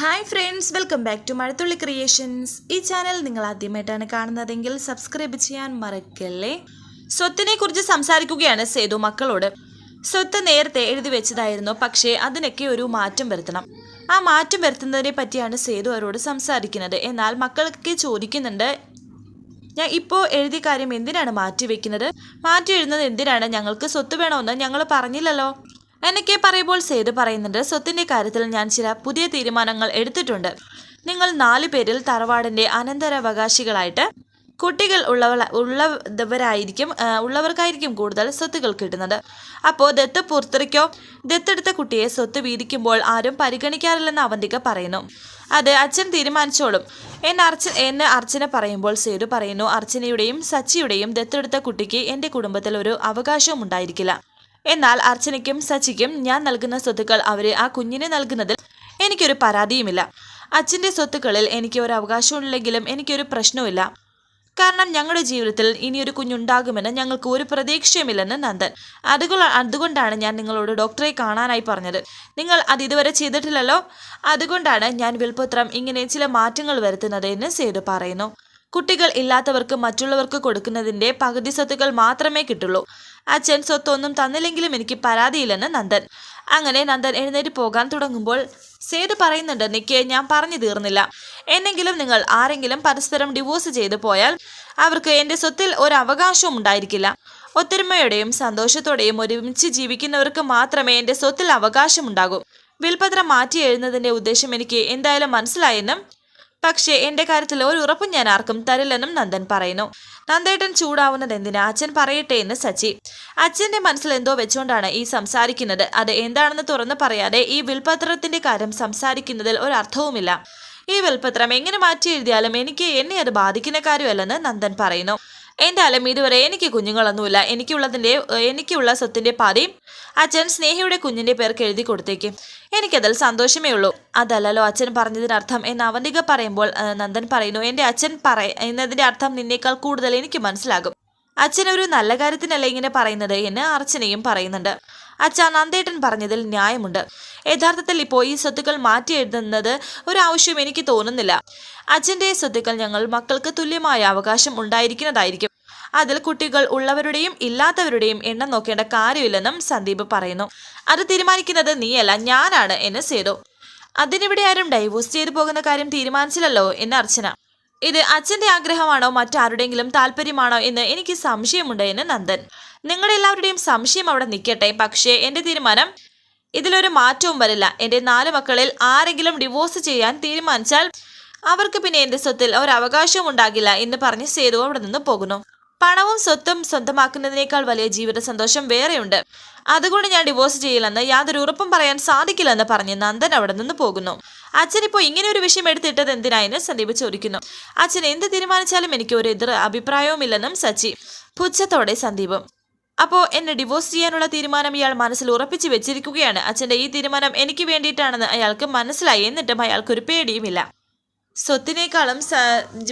Hi friends welcome back to Mazhathulli creations ഈ channel നിങ്ങൾ ആദ്യമായിട്ടാണ് കാണുന്നതെങ്കിൽ സബ്സ്ക്രൈബ് ചെയ്യാൻ മറക്കല്ലേ? സ്വത്തിനെ കുറിച്ച് സംസാരിക്കുകയാണ് സേതു മക്കളോട്. സ്വത്ത് നേരത്തെ എഴുതി വെച്ചതായിരുന്നു പക്ഷേ അതിനൊക്കെ ഒരു മാറ്റം വരുത്തണം. ആ മാറ്റം വരുത്തുന്നതിനെ പറ്റിയാണ് സേതു അവരോട് സംസാരിക്കുന്നത്. എന്നാൽ മക്കൾക്ക് ചോദിക്കുന്നുണ്ട് ഞാൻ ഇപ്പോൾ എഴുതിയ കാര്യം എന്തിനാണ് മാറ്റി വെക്കുന്നത് മാറ്റി എഴുതുന്നത് എന്തിനാണ്? ഞങ്ങൾക്ക് സ്വത്ത് വേണമെന്ന് ഞങ്ങൾ പറഞ്ഞില്ലല്ലോ. എന്നൊക്കെ പറയുമ്പോൾ സേതു പറയുന്നുണ്ട് സ്വത്തിന്റെ കാര്യത്തിൽ ഞാൻ ചില പുതിയ തീരുമാനങ്ങൾ എടുത്തിട്ടുണ്ട്. നിങ്ങൾ നാലു പേരിൽ തറവാടിന്റെ അനന്തരാവകാശികളായിട്ട് കുട്ടികൾ ഉള്ളവ ഉള്ളവരായിരിക്കും ഉള്ളവർക്കായിരിക്കും കൂടുതൽ സ്വത്തുകൾ കിട്ടുന്നത്. അപ്പോൾ ദത്ത് പുറത്തിറക്കോ ദത്തെടുത്ത കുട്ടിയെ സ്വത്ത് വീതിക്കുമ്പോൾ ആരും പരിഗണിക്കാറില്ലെന്ന് അവന്തിക പറയുന്നു. അത് അച്ഛൻ തീരുമാനിച്ചോളും. എന്ന അർച്ച എന്ന് അർച്ചന പറയുമ്പോൾ സേതു പറയുന്നു അർച്ചനയുടെയും സച്ചിയുടെയും ദത്തെടുത്ത കുട്ടിക്ക് എന്റെ കുടുംബത്തിൽ ഒരു അവകാശവും ഉണ്ടായിരിക്കില്ല. എന്നാൽ അർച്ചനയ്ക്കും സച്ചിക്കും ഞാൻ നൽകുന്ന സ്വത്തുക്കൾ അവരെ ആ കുഞ്ഞിനെ നൽകുന്നതിൽ എനിക്കൊരു പരാതിയുമില്ല. അച്ഛന്റെ സ്വത്തുക്കളിൽ എനിക്ക് ഒരു അവകാശമുണ്ടെങ്കിലും എനിക്കൊരു പ്രശ്നവുമില്ല. കാരണം ഞങ്ങളുടെ ജീവിതത്തിൽ ഇനിയൊരു കുഞ്ഞുണ്ടാകുമെന്ന് ഞങ്ങൾക്ക് ഒരു പ്രതീക്ഷയുമില്ലെന്ന് നന്ദൻ. അതുകൊ അതുകൊണ്ടാണ് ഞാൻ നിങ്ങളോട് ഡോക്ടറെ കാണാനായി പറഞ്ഞത്. നിങ്ങൾ അത് ഇതുവരെ ചെയ്തിട്ടില്ലല്ലോ? അതുകൊണ്ടാണ് ഞാൻ വിൽപത്രം ഇങ്ങനെ ചില മാറ്റങ്ങൾ വരുത്തുന്നത് എന്ന് സേതു പറയുന്നു. കുട്ടികൾ ഇല്ലാത്തവർക്ക് മറ്റുള്ളവർക്ക് കൊടുക്കുന്നതിന്റെ പകുതി സ്വത്തുക്കൾ മാത്രമേ കിട്ടുള്ളൂ. അച്ഛൻ സ്വത്തൊന്നും തന്നില്ലെങ്കിലും എനിക്ക് പരാതിയില്ലെന്ന് നന്ദൻ. അങ്ങനെ നന്ദൻ എഴുന്നേറ്റ് പോകാൻ തുടങ്ങുമ്പോൾ സേതു പറയുന്നുണ്ട് നിക്ക് ഞാൻ പറഞ്ഞു തീർന്നില്ല. എന്നെങ്കിലും നിങ്ങൾ ആരെങ്കിലും പരസ്പരം ഡിവോഴ്സ് ചെയ്തു പോയാൽ അവർക്ക് എന്റെ സ്വത്തിൽ ഒരു അവകാശവും ഉണ്ടായിരിക്കില്ല. ഒത്തൊരുമയോടെയും സന്തോഷത്തോടെയും ഒരുമിച്ച് ജീവിക്കുന്നവർക്ക് മാത്രമേ എന്റെ സ്വത്തിൽ അവകാശമുണ്ടാകൂ വിൽപത്രം മാറ്റി എഴുതുന്നതിന്റെ ഉദ്ദേശം എനിക്ക് എന്തായാലും മനസ്സിലായെന്നും പക്ഷേ എന്റെ കാര്യത്തിൽ ഒരു ഉറപ്പും ഞാൻ ആർക്കും തരില്ലെന്നും നന്ദൻ പറയുന്നു. നന്ദേട്ടൻ ചൂടാവുന്നത് എന്തിനാ? അച്ഛൻ പറയട്ടെ എന്ന് സച്ചി. അച്ഛന്റെ മനസ്സിൽ എന്തോ വെച്ചുകൊണ്ടാണ് ഈ സംസാരിക്കുന്നത്. അത് എന്താണെന്ന് തുറന്നു പറയാതെ ഈ വിൽപത്രത്തിന്റെ കാര്യം സംസാരിക്കുന്നതിൽ ഒരർത്ഥവുമില്ല. ഈ വിൽപത്രം എങ്ങനെ മാറ്റി എഴുതിയാലും എനിക്ക് എന്നെ അത് ബാധിക്കുന്ന കാര്യമല്ലെന്ന് നന്ദൻ പറയുന്നു. എന്തായാലും ഇതുവരെ എനിക്ക് കുഞ്ഞുങ്ങളൊന്നുമില്ല. എനിക്കുള്ളതിന്റെ എനിക്കുള്ള സ്വത്തിന്റെ പാതി അച്ഛൻ സ്നേഹയുടെ കുഞ്ഞിന്റെ പേർക്ക് എഴുതി കൊടുത്തേക്ക്. എനിക്കതിൽ സന്തോഷമേ ഉള്ളൂ. അതല്ലല്ലോ അച്ഛൻ പറഞ്ഞതിനർത്ഥം എന്ന് അവന്തിക പറയുമ്പോൾ നന്ദൻ പറയുന്നു എന്റെ അച്ഛൻ പറ എന്നതിന്റെ അർത്ഥം നിന്നേക്കാൾ കൂടുതൽ എനിക്ക് മനസ്സിലാകും. അച്ഛൻ ഒരു നല്ല കാര്യത്തിനല്ല ഇങ്ങനെ പറയുന്നത് എന്ന് അർച്ചനയും പറയുന്നുണ്ട്. അച്ഛ നന്ദേട്ടൻ പറഞ്ഞതിൽ ന്യായമുണ്ട്. യഥാർത്ഥത്തിൽ ഇപ്പോൾ ഈ സ്വത്തുക്കൾ മാറ്റി എഴുതുന്നത് ഒരു ആവശ്യം എനിക്ക് തോന്നുന്നില്ല. അച്ഛന്റെ സ്വത്തുക്കൾ ഞങ്ങൾ മക്കൾക്ക് തുല്യമായ അവകാശം ഉണ്ടായിരിക്കുന്നതായിരിക്കും. അതിൽ കുട്ടികൾ ഉള്ളവരുടെയും ഇല്ലാത്തവരുടെയും എണ്ണം നോക്കേണ്ട കാര്യമില്ലെന്നും സന്ദീപ് പറയുന്നു. അത് തീരുമാനിക്കുന്നത് നീയല്ല ഞാനാണ് എന്ന് സേതു. അതിനിവിടെ ആരും ഡൈവോഴ്സ് ചെയ്തു പോകുന്ന കാര്യം തീരുമാനിച്ചില്ലല്ലോ എന്ന് അർച്ചന. ഇത് അച്ഛന്റെ ആഗ്രഹമാണോ മറ്റാരുടെങ്കിലും താല്പര്യമാണോ എന്ന് എനിക്ക് സംശയമുണ്ട് എന്ന് നന്ദൻ. നിങ്ങളുടെ എല്ലാവരുടെയും സംശയം അവിടെ നിൽക്കട്ടെ. പക്ഷേ എന്റെ തീരുമാനം ഇതിലൊരു മാറ്റവും വരില്ല. എന്റെ നാല് മക്കളിൽ ആരെങ്കിലും ഡിവോഴ്സ് ചെയ്യാൻ തീരുമാനിച്ചാൽ അവർക്ക് പിന്നെ എന്റെ സ്വത്തിൽ ഒരവകാശവും ഉണ്ടാകില്ല എന്ന് പറഞ്ഞ് സേതു അവിടെ നിന്ന് പോകുന്നു. പണവും സ്വത്തും സ്വന്തമാക്കുന്നതിനേക്കാൾ വലിയ ജീവിത സന്തോഷം വേറെയുണ്ട്. അതുകൊണ്ട് ഞാൻ ഡിവോഴ്സ് ചെയ്യില്ലെന്ന് യാതൊരു ഉറപ്പും പറയാൻ സാധിക്കില്ലെന്ന് പറഞ്ഞ് നന്ദൻ അവിടെ നിന്ന് പോകുന്നു. അച്ഛൻ ഇപ്പോൾ ഇങ്ങനെ ഒരു വിഷയം എടുത്തിട്ടത് എന്തിനായെന്ന് സന്ദീപ് ചോദിക്കുന്നു. അച്ഛൻ എന്ത് തീരുമാനിച്ചാലും എനിക്ക് ഒരു എതിർ അഭിപ്രായവുമില്ലെന്നും സച്ചി പുച്ഛത്തോടെ സന്ദീപ്. അപ്പോൾ എന്നെ ഡിവോഴ്സ് ചെയ്യാനുള്ള തീരുമാനം ഇയാൾ മനസ്സിൽ ഉറപ്പിച്ചു വെച്ചിരിക്കുകയാണ്. അച്ഛന്റെ ഈ തീരുമാനം എനിക്ക് വേണ്ടിയിട്ടാണെന്ന് അയാൾക്ക് മനസ്സിലായി. എന്നിട്ടും അയാൾക്കൊരു പേടിയുമില്ല. സ്വത്തിനേക്കാളും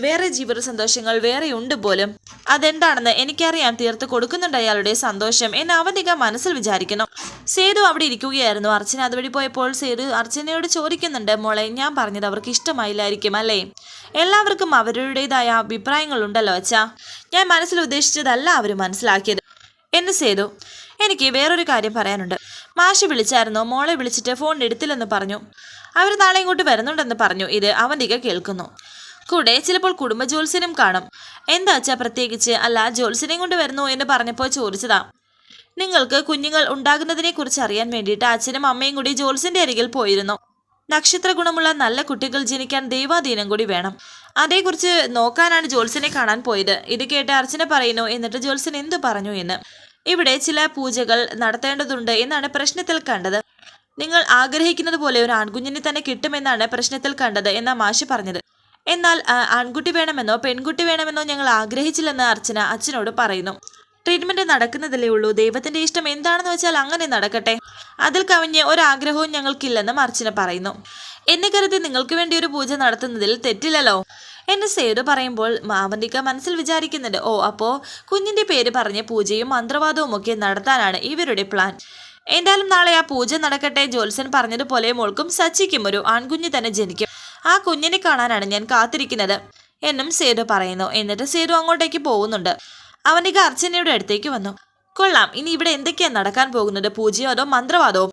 വേറെ ജീവിത സന്തോഷങ്ങൾ വേറെയുണ്ട് പോലും. അതെന്താണെന്ന് എനിക്കറിയാൻ തീർത്ത് കൊടുക്കുന്നുണ്ട് അയാളുടെ സന്തോഷം എന്ന് അവധിക മനസ്സിൽ വിചാരിക്കുന്നു. സേതു അവിടെ ഇരിക്കുകയായിരുന്നു. അർച്ചന അതുവഴി പോയപ്പോൾ സേതു അർച്ചനയോട് ചോദിക്കുന്നുണ്ട് മോളെ ഞാൻ പറഞ്ഞത് അവർക്ക് ഇഷ്ടമായില്ലായിരിക്കും അല്ലേ? എല്ലാവർക്കും അവരുടേതായ അഭിപ്രായങ്ങളുണ്ടല്ലോ അച്ഛാ. ഞാൻ മനസ്സിൽ ഉദ്ദേശിച്ചതല്ല അവർ മനസ്സിലാക്കിയത്. എന്ന് സേതു എനിക്ക് വേറൊരു കാര്യം പറയാനുണ്ട്. മാഷി വിളിച്ചായിരുന്നോ? മോളെ വിളിച്ചിട്ട് ഫോൺ എടുത്തില്ലെന്ന് പറഞ്ഞു. അവർ നാളെ ഇങ്ങോട്ട് വരുന്നുണ്ടെന്ന് പറഞ്ഞു. ഇത് അവന്തിക കേൾക്കുന്നു. കൂടെ ചിലപ്പോൾ കുടുംബ ജോത്സ്യനും കാണും. എന്താ അച്ഛാ പ്രത്യേകിച്ച്? അല്ല ജോത്സ്യനെയും കൊണ്ട് വരുന്നു എന്ന് പറഞ്ഞപ്പോൾ ചോദിച്ചതാ. നിങ്ങൾക്ക് കുഞ്ഞുങ്ങൾ ഉണ്ടാകുന്നതിനെ കുറിച്ച് അറിയാൻ വേണ്ടിയിട്ട് അച്ഛനും അമ്മയും കൂടി ജോത്സ്യന്റെ അരികിൽ പോയിരുന്നു. നക്ഷത്ര ഗുണമുള്ള നല്ല കുട്ടികൾ ജനിക്കാൻ ദൈവാധീനം കൂടി വേണം. അതേക്കുറിച്ച് നോക്കാനാണ് ജോത്സ്യനെ കാണാൻ പോയത്. ഇത് കേട്ട് അർച്ചന പറയുന്നു എന്നിട്ട് ജോത്സ്യൻ എന്തു പറഞ്ഞു എന്ന്. ഇവിടെ ചില പൂജകൾ നടത്തേണ്ടതുണ്ട് എന്നാണ് പ്രശ്നത്തിൽ കണ്ടത്. നിങ്ങൾ ആഗ്രഹിക്കുന്നത് പോലെ ഒരു ആൺകുഞ്ഞിനെ തന്നെ കിട്ടുമെന്നാണ് പ്രശ്നത്തിൽ കണ്ടത് എന്നാ മാഷി പറഞ്ഞത്. എന്നാൽ ആൺകുട്ടി വേണമെന്നോ പെൺകുട്ടി വേണമെന്നോ ഞങ്ങൾ ആഗ്രഹിച്ചില്ലെന്ന് അർച്ചന അച്ഛനോട് പറയുന്നു. ട്രീറ്റ്മെന്റ് നടക്കുന്നതല്ലേ ഉള്ളൂ. ദൈവത്തിന്റെ ഇഷ്ടം എന്താണെന്ന് വെച്ചാൽ അങ്ങനെ നടക്കട്ടെ. അതിൽ കവിഞ്ഞ് ഒരാഗ്രഹവും ഞങ്ങൾക്കില്ലെന്നും അർച്ചന പറയുന്നു. എന്നെ കരുതി നിങ്ങൾക്ക് വേണ്ടി ഒരു പൂജ നടത്തുന്നതിൽ തെറ്റില്ലല്ലോ. എന്ന് സേതു പറയുമ്പോൾ മാവന്തിക മനസ്സിൽ വിചാരിക്കുന്നുണ്ട്. ഓ അപ്പോ കുഞ്ഞിന്റെ പേര് പറഞ്ഞ് പൂജയും മന്ത്രവാദവും ഒക്കെ നടത്താനാണ് ഇവരുടെ പ്ലാൻ. എന്തായാലും നാളെ ആ പൂജ നടക്കട്ടെ ജോത്സൻ പറഞ്ഞതുപോലെ മോൾക്കും സച്ചിക്കും ഒരു ആൺകുഞ്ഞ് തന്നെ ജനിക്കും. ആ കുഞ്ഞിനെ കാണാനാണ് ഞാൻ കാത്തിരിക്കുന്നത് എന്നും സേതു പറയുന്നു. എന്നിട്ട് സേതു അങ്ങോട്ടേക്ക് പോകുന്നുണ്ട്. അവന്റെ അർച്ചനയുടെ അടുത്തേക്ക് വന്നു. കൊള്ളാം ഇനി ഇവിടെ എന്തൊക്കെയാണ് നടക്കാൻ പോകുന്നത്? പൂജയോ അതോ മന്ത്രവാദമോ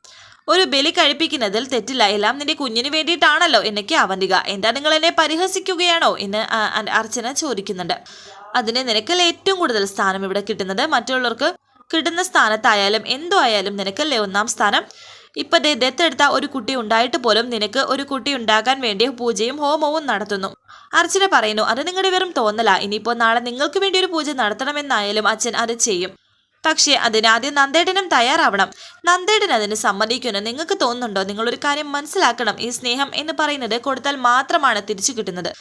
ഒരു ബലി കഴിപ്പിക്കുന്നതിൽ തെറ്റില്ല. എല്ലാം നിന്റെ കുഞ്ഞിന് വേണ്ടിയിട്ടാണല്ലോ. എന്നൊക്കെ അവന്തിക എന്താ നിങ്ങൾ എന്നെ പരിഹസിക്കുകയാണോ? എന്ന് അർച്ചന ചോദിക്കുന്നുണ്ട്. അതിന് നിനക്കല്ലേ ഏറ്റവും കൂടുതൽ സ്ഥാനം ഇവിടെ കിട്ടുന്നത്? മറ്റുള്ളവർക്ക് കിട്ടുന്ന സ്ഥാനത്തായാലും എന്തോ ആയാലും നിനക്കല്ലേ ഒന്നാം സ്ഥാനം? ഇപ്പൊ ദത്തെടുത്ത ഒരു കുട്ടി ഉണ്ടായിട്ട് പോലും നിനക്ക് ഒരു കുട്ടി ഉണ്ടാകാൻ വേണ്ടി പൂജയും ഹോമവും നടത്തുന്നു. അർച്ചന പറയുന്നു അത് നിങ്ങളുടെ വെറും തോന്നല. ഇനിയിപ്പോ നാളെ നിങ്ങൾക്ക് വേണ്ടി ഒരു പൂജ നടത്തണമെന്നായാലും അച്ഛൻ അത് ചെയ്യും. പക്ഷേ അതിനാദ്യം നന്ദേട്ടനും തയ്യാറാവണം. നന്ദേട്ടൻ അതിന് സമ്മതിക്കുമെന്ന് നിങ്ങൾക്ക് തോന്നുന്നുണ്ടോ? നിങ്ങളൊരു കാര്യം മനസ്സിലാക്കണം. ഈ സ്നേഹം എന്ന് പറയുന്നത് കൊടുത്താൽ മാത്രമാണ് തിരിച്ചു കിട്ടുന്നത്.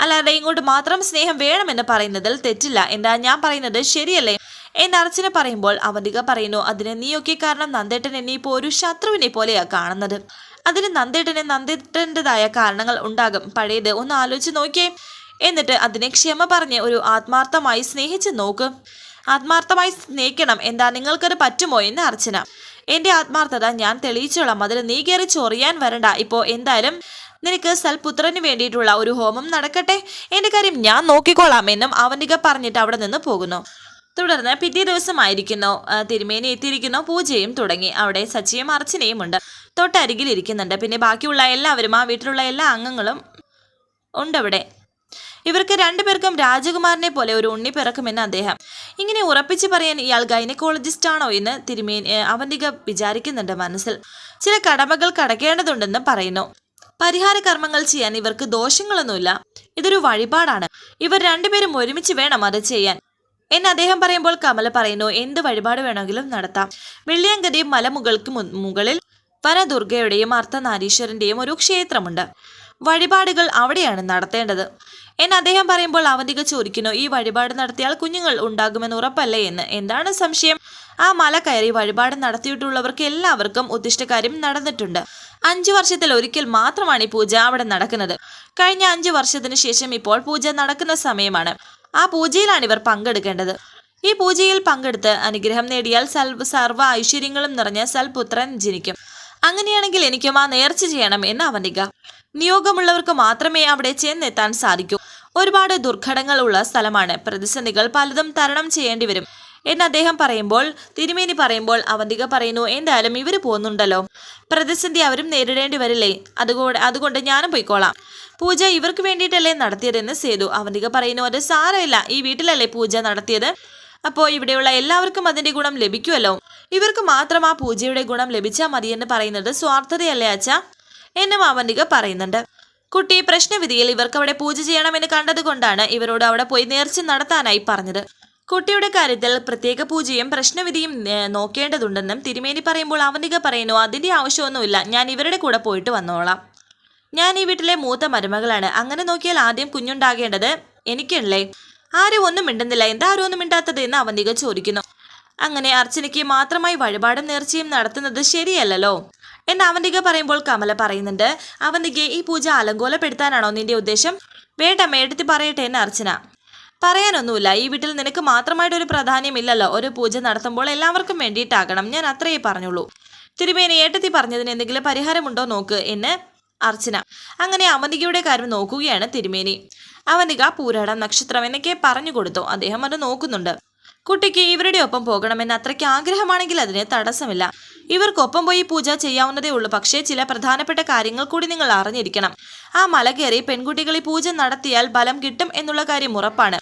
അല്ലാതെ ഇങ്ങോട്ട് മാത്രം സ്നേഹം വേണമെന്ന് പറയുന്നതിൽ തെറ്റില്ല. എന്താ ഞാൻ പറയുന്നത് ശരിയല്ലേ? എന്ന് അർച്ചന പറയുമ്പോൾ അവന്തിക പറയുന്നു അതിന് നീയൊക്കെ കാരണം നന്ദേട്ടൻ എന്നെ ഇപ്പോൾ ഒരു ശത്രുവിനെ പോലെയാ കാണുന്നത്. അതിന് നന്ദേട്ടന് നന്ദേട്ടന്റെതായ കാരണങ്ങൾ ഉണ്ടാകും. പഴയത് ഒന്ന് ആലോചിച്ച് നോക്കിയേ. എന്നിട്ട് അതിനെ ക്ഷമ പറഞ്ഞ് ഒരു ആത്മാർത്ഥമായി സ്നേഹിച്ച് നോക്ക്. ആത്മാർത്ഥമായി സ്നേഹിക്കണം. എന്താ നിങ്ങൾക്കത് പറ്റുമോ എന്ന് അർച്ചന. എന്റെ ആത്മാർത്ഥത ഞാൻ തെളിയിച്ചോളാം. അതിൽ നീ കയറി ചൊറിയാൻ വരണ്ട. ഇപ്പോ എന്തായാലും നിനക്ക് സൽപുത്രന് വേണ്ടിയിട്ടുള്ള ഒരു ഹോമം നടക്കട്ടെ. എന്റെ കാര്യം ഞാൻ നോക്കിക്കോളാം എന്നും അവനിക പറഞ്ഞിട്ട് അവിടെ നിന്ന് പോകുന്നു. തുടർന്ന് പിറ്റേ ദിവസമായിരിക്കുന്നു. തിരുമേനി എത്തിയിരിക്കുന്നു. പൂജയും തുടങ്ങി. അവിടെ സച്ചിയും അർച്ചനയും ഉണ്ട്. തൊട്ടരികിൽ ഇരിക്കുന്നുണ്ട്. പിന്നെ ബാക്കിയുള്ള എല്ലാവരും ആ വീട്ടിലുള്ള എല്ലാ അംഗങ്ങളും ഉണ്ടവിടെ. ഇവർക്ക് രണ്ടുപേർക്കും രാജകുമാരനെ പോലെ ഒരു ഉണ്ണി പിറക്കുമെന്ന് അദ്ദേഹം. ഇങ്ങനെ ഉറപ്പിച്ചു പറയാൻ ഇയാൾ ഗൈനക്കോളജിസ്റ്റ് ആണോ എന്ന് തിരുമേൻ അവന്തിക വിചാരിക്കുന്നുണ്ട് മനസ്സിൽ. ചില കടമകൾ കടക്കേണ്ടതുണ്ടെന്ന് പറയുന്നു. പരിഹാര കർമ്മങ്ങൾ ചെയ്യാൻ ഇവർക്ക് ദോഷങ്ങളൊന്നുമില്ല. ഇതൊരു വഴിപാടാണ്. ഇവർ രണ്ടുപേരും ഒരുമിച്ച് വേണം അത് ചെയ്യാൻ. എന്ന് അദ്ദേഹം പറയുമ്പോൾ കമല പറയുന്നു എന്ത് വഴിപാട് വേണമെങ്കിലും നടത്താം. വെള്ളിയങ്കതയും മലമുകൾക്ക് മുകളിൽ വനദുർഗയുടെയും അർത്ഥനാരീശ്വരന്റെയും ഒരു ക്ഷേത്രമുണ്ട്. വഴിപാടുകൾ അവിടെയാണ് നടത്തേണ്ടത്. എന്ന് അദ്ദേഹം പറയുമ്പോൾ അവന്തിക ചോദിക്കുന്നു ഈ വഴിപാട് നടത്തിയാൽ കുഞ്ഞുങ്ങൾ ഉണ്ടാകുമെന്ന് ഉറപ്പല്ലേ? എന്ന്. എന്താണ് സംശയം? ആ മല കയറി വഴിപാട് നടത്തിയിട്ടുള്ളവർക്ക് എല്ലാവർക്കും ഉദ്ദിഷ്ടകാര്യം നടന്നിട്ടുണ്ട്. അഞ്ചു വർഷത്തിൽ ഒരിക്കൽ മാത്രമാണ് ഈ പൂജ അവിടെ നടക്കുന്നത്. കഴിഞ്ഞ അഞ്ചു വർഷത്തിന് ശേഷം ഇപ്പോൾ പൂജ നടക്കുന്ന സമയമാണ്. ആ പൂജയിലാണ് ഇവർ പങ്കെടുക്കേണ്ടത്. ഈ പൂജയിൽ പങ്കെടുത്ത് അനുഗ്രഹം നേടിയാൽ സൽ സർവ ഐശ്വര്യങ്ങളും നിറഞ്ഞ സൽപുത്രൻ ജനിക്കും. അങ്ങനെയാണെങ്കിൽ എനിക്കും ആ നേർച്ച ചെയ്യണം എന്ന് അവനിക നിയോഗമുള്ളവർക്ക് മാത്രമേ അവിടെ ചെന്നെത്താൻ സാധിക്കൂ. ഒരുപാട് ദുർഘടങ്ങൾ ഉള്ള സ്ഥലമാണ്. പ്രതിസന്ധികൾ പലതും തരണം ചെയ്യേണ്ടി വരും. എന്ന് അദ്ദേഹം പറയുമ്പോൾ തിരുമേനി പറയുമ്പോൾ അവന്തിക പറയുന്നു എന്തായാലും ഇവർ പോകുന്നുണ്ടല്ലോ. പ്രതിസന്ധി അവരും നേരിടേണ്ടി വരില്ലേ? അതുകൊണ്ട് അതുകൊണ്ട് ഞാനും പോയിക്കോളാം. പൂജ ഇവർക്ക് വേണ്ടിയിട്ടല്ലേ നടത്തിയതെന്ന് സേതു അവന്തിക പറയുന്നു അത് സാരമില്ല. ഈ വീട്ടിലല്ലേ പൂജ നടത്തിയത്? അപ്പോൾ ഇവിടെയുള്ള എല്ലാവർക്കും അതിന്റെ ഗുണം ലഭിക്കുമല്ലോ ഇവർക്ക് മാത്രം ആ പൂജയുടെ ഗുണം ലഭിച്ചാൽ മതിയെന്ന് പറയുന്നത് സ്വാർത്ഥതയല്ലേ അച്ഛ? എന്നും അവന്തിക പറയുന്നുണ്ട്. കുട്ടി പ്രശ്നവിധിയിൽ ഇവർക്ക് അവിടെ പൂജ ചെയ്യണമെന്ന് കണ്ടതുകൊണ്ടാണ് ഇവരോട് അവിടെ പോയി നേർച്ച നടത്താനായി പറഞ്ഞത്. കുട്ടിയുടെ കാര്യത്തിൽ പ്രത്യേക പൂജയും പ്രശ്നവിധിയും നോക്കേണ്ടതുണ്ടെന്നും തിരുമേനി പറയുമ്പോൾ അവന്തിക പറയുന്നു അതിന്റെ ആവശ്യമൊന്നുമില്ല. ഞാൻ ഇവരുടെ കൂടെ പോയിട്ട് വന്നോളാം. ഞാൻ ഈ വീട്ടിലെ മൂത്ത മരുമകളാണ്. അങ്ങനെ നോക്കിയാൽ ആദ്യം കുഞ്ഞുണ്ടാകേണ്ടത് എനിക്കല്ലേ? ആരും ഒന്നും മിണ്ടുന്നില്ല. എന്താ ആരും ഒന്നും മിണ്ടാത്തത്? എന്ന് അവന്തിക ചോദിക്കുന്നു. അങ്ങനെ അർച്ചനയ്ക്ക് മാത്രമായി വഴിപാടും നേർച്ചയും നടത്തുന്നത് ശരിയല്ലല്ലോ. എന്ന് അവന്തിക പറയുമ്പോൾ കമല പറയുന്നുണ്ട് അവന്തികയെ ഈ പൂജ അലങ്കോലപ്പെടുത്താനാണോ നിന്റെ ഉദ്ദേശം? വേണ്ട മേടത്തി പറയട്ടെ എന്ന് അർച്ചന. പറയാനൊന്നുമില്ല ഈ വീട്ടിൽ നിനക്ക് മാത്രമായിട്ട് ഒരു പ്രാധാന്യമില്ലല്ലോ. ഒരു പൂജ നടത്തുമ്പോൾ എല്ലാവർക്കും വേണ്ടിയിട്ടാകണം. ഞാൻ അത്രയേ പറഞ്ഞുള്ളൂ. തിരുമേനി ഏട്ടത്തി പറഞ്ഞതിന് എന്തെങ്കിലും പരിഹാരമുണ്ടോ നോക്ക് എന്ന് അർച്ചന. അങ്ങനെ അവന്തികയുടെ കാര്യം നോക്കുകയാണ് തിരുമേനി. അവന്തിക പൂരാടം നക്ഷത്രം എന്നൊക്കെ പറഞ്ഞു കൊടുത്തു. അദ്ദേഹം അത് നോക്കുന്നുണ്ട്. കുട്ടിക്ക് ഇവരുടെ ഒപ്പം പോകണമെന്ന് അത്രയ്ക്ക് ആഗ്രഹമാണെങ്കിൽ അതിന് തടസ്സമില്ല. ഇവർക്കൊപ്പം പോയി പൂജ ചെയ്യാവുന്നതേ ഉള്ളൂ. പക്ഷേ ചില പ്രധാനപ്പെട്ട കാര്യങ്ങൾ കൂടി നിങ്ങൾ അറിഞ്ഞിരിക്കണം. ആ മല കയറി പെൺകുട്ടികൾ ഈ പൂജ നടത്തിയാൽ ബലം കിട്ടും എന്നുള്ള കാര്യം ഉറപ്പാണ്.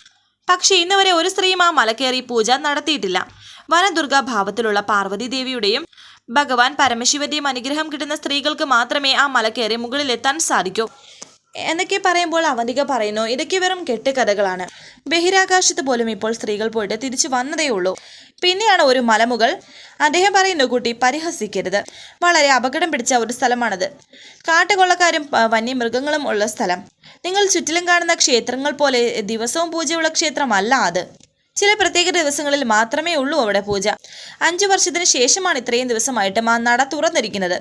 പക്ഷേ ഇന്നുവരെ ഒരു സ്ത്രീയും ആ മല കയറി പൂജ നടത്തിയിട്ടില്ല. വനദുർഗ ഭാവത്തിലുള്ള പാർവതി ദേവിയുടെയും ഭഗവാൻ പരമശിവന്റെയും അനുഗ്രഹം കിട്ടുന്ന സ്ത്രീകൾക്ക് മാത്രമേ ആ മല കയറി മുകളിലെത്താൻ സാധിക്കൂ. എന്നൊക്കെ പറയുമ്പോൾ അവന്തിക പറയുന്നു ഇതൊക്കെ വെറും കെട്ടുകഥകളാണ്. ബഹിരാകാശത്ത് പോലും ഇപ്പോൾ സ്ത്രീകൾ പോയിട്ട് തിരിച്ചു വന്നതേ ഉള്ളൂ. പിന്നെയാണ് ഒരു മലമുകൾ. അദ്ദേഹം പറയുന്നു കുട്ടി പരിഹസിക്കരുത്. വളരെ അപകടം പിടിച്ച ഒരു സ്ഥലമാണത്. കാട്ടുകൊള്ളക്കാരും വന്യമൃഗങ്ങളും ഉള്ള സ്ഥലം. നിങ്ങൾ ചുറ്റിലും കാണുന്ന ക്ഷേത്രങ്ങൾ പോലെ ദിവസവും പൂജയുള്ള ക്ഷേത്രമല്ല അത്. ചില പ്രത്യേക ദിവസങ്ങളിൽ മാത്രമേ ഉള്ളൂ അവിടെ പൂജ. അഞ്ചു വർഷത്തിന് ശേഷമാണ് ഇത്രയും ദിവസമായിട്ട് ആ നട തുറന്നിരിക്കുന്നത്.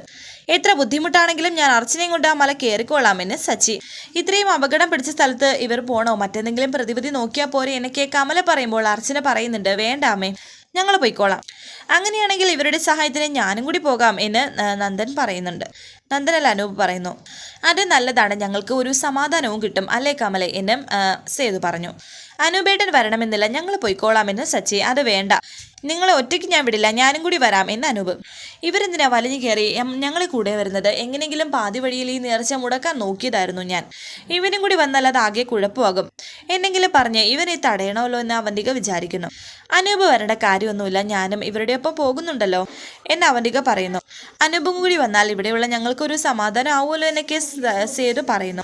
എത്ര ബുദ്ധിമുട്ടാണെങ്കിലും ഞാൻ അർച്ചനയും കൊണ്ട് ആ മല കയറിക്കൊള്ളാമെന്ന് സച്ചി. ഇത്രയും അപകടം പിടിച്ച സ്ഥലത്ത് ഇവർ പോണോ? മറ്റെന്തെങ്കിലും പ്രതിവിധി നോക്കിയാൽ പോരെ എന്നൊക്കെ കമല പറയുമ്പോൾ അർച്ചന പറയുന്നുണ്ട് വേണ്ട അമ്മേ. ഞങ്ങൾ പോയിക്കോളാം. അങ്ങനെയാണെങ്കിൽ ഇവരുടെ സഹായത്തിന് ഞാനും കൂടി പോകാം എന്ന് നന്ദൻ പറയുന്നുണ്ട്. നന്ദനല്ല അനൂപ് പറയുന്നു. അത് നല്ലതാണ്. ഞങ്ങൾക്ക് ഒരു സമാധാനവും കിട്ടും. അല്ലേ കമലെ? എന്നും സേതു പറഞ്ഞു. അനൂപേട്ടൻ വരണമെന്നില്ല. ഞങ്ങൾ പോയിക്കോളാമെന്ന് സച്ചി. അത് വേണ്ട. നിങ്ങളെ ഒറ്റയ്ക്ക് ഞാൻ വിടില്ല. ഞാനും കൂടി വരാം എന്ന് അനൂപ്. ഇവരെന്തിനാ വലിഞ്ഞു കയറി? ഞങ്ങളെ കൂടെ വരുന്നത്. എങ്ങനെങ്കിലും പാതി വഴിയിൽ ഈ നേർച്ച മുടക്കാൻ നോക്കിയതായിരുന്നു ഞാൻ. ഇവനും കൂടി വന്നാൽ അത് ആകെ കുഴപ്പമാകും. എന്നെങ്കിലും പറഞ്ഞ് ഇവനെ തടയണമല്ലോ എന്ന് അവന്തിക വിചാരിക്കുന്നു. അനൂപ് വരേണ്ട കാര്യമൊന്നുമില്ല. ഞാനും ഇവരുടെ ഒപ്പം പോകുന്നുണ്ടല്ലോ എന്ന് അവന്തിക പറയുന്നു. അനൂപും കൂടി വന്നാൽ ഇവിടെയുള്ള ഞങ്ങൾക്കൊരു സമാധാനം ആവുമല്ലോ എന്നൊക്കെ സേതു പറയുന്നു.